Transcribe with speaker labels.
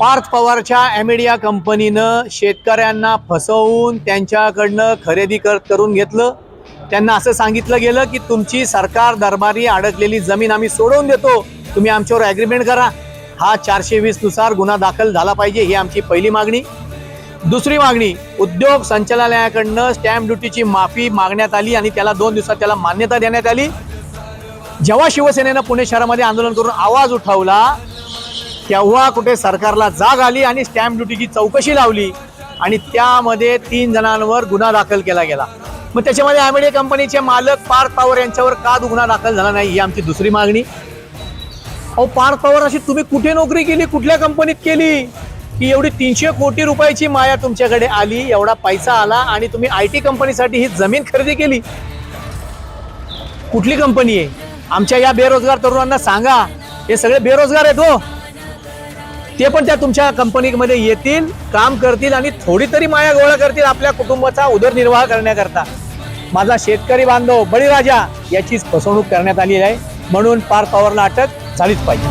Speaker 1: पार्थ पवारच्या ॲमेडिया कंपनीनं शेतकऱ्यांना फसवून त्यांच्याकडनं खरेदी कर करून घेतलं. त्यांना असं सांगितलं गेलं की तुमची सरकार दरबारी अडकलेली जमीन आम्ही सोडवून देतो. तुम्ही आमच्यावर ॲग्रीमेंट करा. हा चारशे वीसनुसार गुन्हा दाखल झाला पाहिजे ही आमची पहिली मागणी. दुसरी मागणी उद्योग संचालनालयाकडनं स्टॅम्प ड्युटीची माफी मागण्यात आली आणि त्याला दोन दिवसात त्याला मान्यता देण्यात आली. जेव्हा शिवसेनेनं पुणे शहरामध्ये आंदोलन करून आवाज उठवला तेव्हा कुठे सरकारला जाग आली आणि स्टॅम्प ड्युटीची चौकशी लावली आणि त्यामध्ये तीन जणांवर गुन्हा दाखल केला गेला. मग त्याच्यामध्ये ॲमेडिया कंपनीचे मालक पार्थ पॉवर यांच्यावर का गुन्हा दाखल झाला नाही ही आमची दुसरी मागणी. अहो पार्थ पॉवर अशी तुम्ही कुठे नोकरी केली कुठल्या कंपनीत केली? की एवढी तीनशे कोटी रुपयाची माया तुमच्याकडे आली एवढा पैसा आला आणि तुम्ही आय टी कंपनीसाठी ही जमीन खरेदी केली? कुठली कंपनी आहे? आमच्या या बेरोजगार तरुणांना सांगा. हे सगळे बेरोजगार आहेत हो. ते पण त्या तुमच्या कंपनीमध्ये येतील काम करतील आणि थोडी तरी माया गोळा करतील आपल्या कुटुंबाचा उदरनिर्वाह करण्याकरता. माझा शेतकरी बांधव बळीराजा याचीच फसवणूक करण्यात आली आहे. म्हणून पार पॉवरला अटक झालीच पाहिजे.